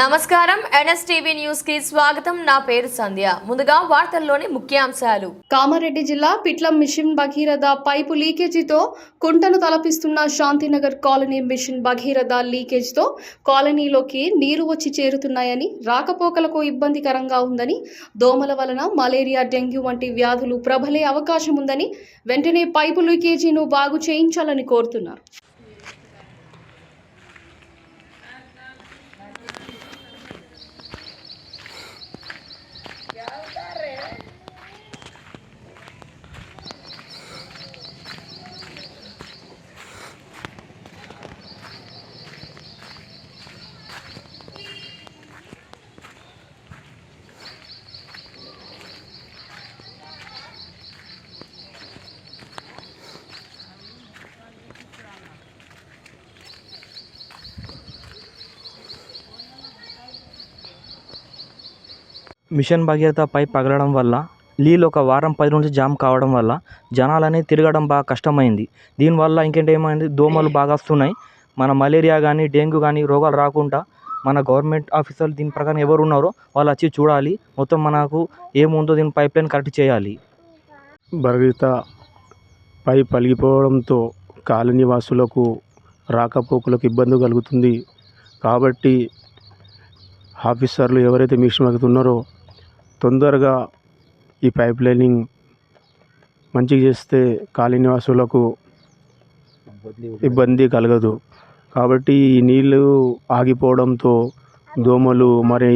నమస్కారం. ఎన్ఎస్టీవీ న్యూస్కి స్వాగతం. నా పేరు సంధ్య. ముందుగా వార్తల్లోని ముఖ్యాంశాలు. కామారెడ్డి జిల్లా పిట్లం మిషన్ భగీరథ పైపు లీకేజీతో కుంటను తలపిస్తున్న శాంతినగర్ కాలనీ మిషన్ భగీరథ లీకేజ్తో కాలనీలోకి నీరు వచ్చి చేరుతున్నాయని రాకపోకలకు ఇబ్బందికరంగా ఉందని దోమల వలన మలేరియా డెంగ్యూ వంటి వ్యాధులు ప్రబలే అవకాశం ఉందని వెంటనే పైపు లీకేజీను బాగు చేయించాలని కోరుతున్నారు. మిషన్ భగీరథ పైప్ పగలడం వల్ల నీళ్ళు ఒక వారం పది నుంచి జామ్ కావడం వల్ల జనాలనే తిరగడం బాగా కష్టమైంది. దీనివల్ల ఇంకేంటి ఏమైంది? దోమలు బాగా వస్తున్నాయి. మన మలేరియా కానీ డెంగ్యూ కానీ రోగాలు రాకుండా మన గవర్నమెంట్ ఆఫీసర్లు దీని ప్రకారం ఎవరు ఉన్నారో వాళ్ళు వచ్చి చూడాలి. మొత్తం మనకు ఏముందో దీని పైప్ లైన్ కరెక్ట్ చేయాలి. భగీరథ పైప్ పలిగిపోవడంతో కాలనీ వాసులకు రాకపోకలకు ఇబ్బంది కలుగుతుంది. కాబట్టి ఆఫీసర్లు ఎవరైతే మిషన్ ఎక్కుతున్నారో తొందరగా ఈ పైప్ లైనింగ్ మంచిగా చేస్తే కాలనీ వాసులకు ఇబ్బంది కలగదు. కాబట్టి ఈ నీళ్ళు ఆగిపోవడంతో దోమలు మరి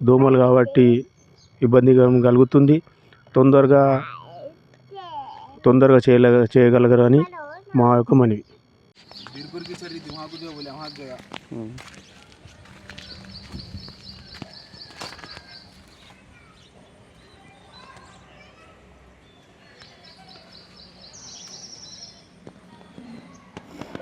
దోమలు కాబట్టి ఇబ్బంది కలుగుతుంది. తొందరగా తొందరగా చేయలే చేయగలగరని మా యొక్క మనవి.